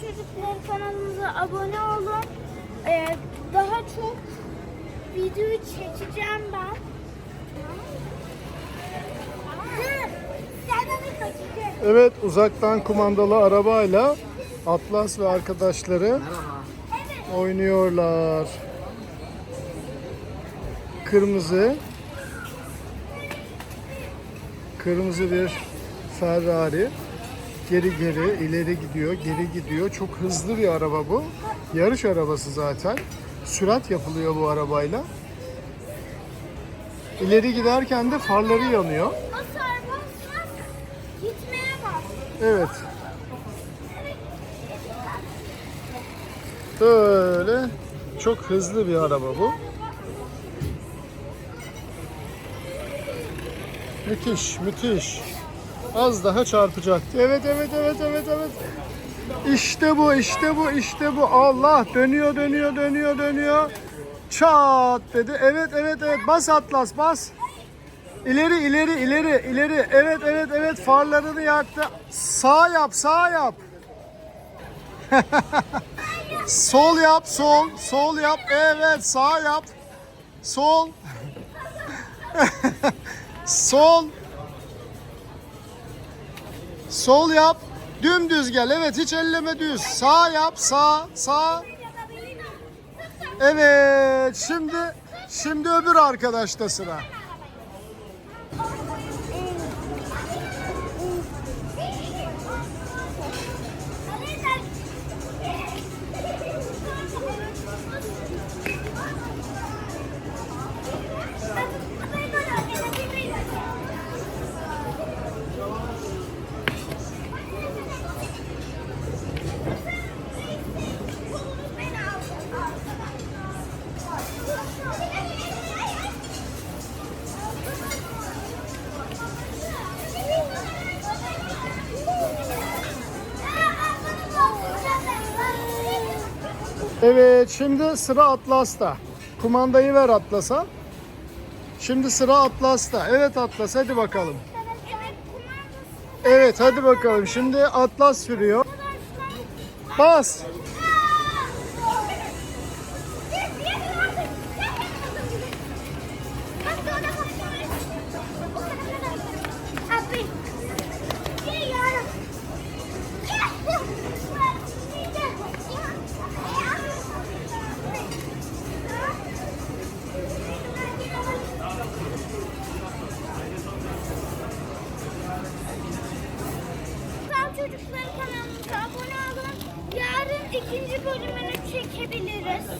Çocuklar kanalımıza abone olun. Ee, daha çok video çekeceğim ben. Evet uzaktan kumandalı arabayla Atlas ve arkadaşları oynuyorlar. Kırmızı kırmızı bir Ferrari geri geri ileri gidiyor geri gidiyor. Çok hızlı bir araba bu. Yarış arabası zaten. Sürat yapılıyor bu arabayla. İleri giderken de farları yanıyor. Evet. Böyle çok hızlı bir araba bu. Müthiş müthiş az daha çarpacaktı evet evet evet evet evet İşte bu, işte bu, işte bu. Allah dönüyor, dönüyor, dönüyor, dönüyor. Çat dedi. Evet, evet, evet. Bas Atlas, bas. İleri, ileri, ileri, ileri. Evet, evet, evet. Farlarını yaktı. Sağ yap, sağ yap. sol yap, sol. Sol yap. Evet, sağ yap. Sol. sol. Sol yap. Dümdüz gel. Evet hiç elleme düz. Sağ yap. Sağ. Sağ. Evet. Şimdi şimdi öbür arkadaşta sıra. Evet şimdi sıra Atlas'ta. Kumandayı ver Atlas'a. Şimdi sıra Atlas'ta. Evet Atlas hadi bakalım. Evet hadi bakalım. Şimdi Atlas sürüyor. Bas. İkinci bölümünü çekebiliriz.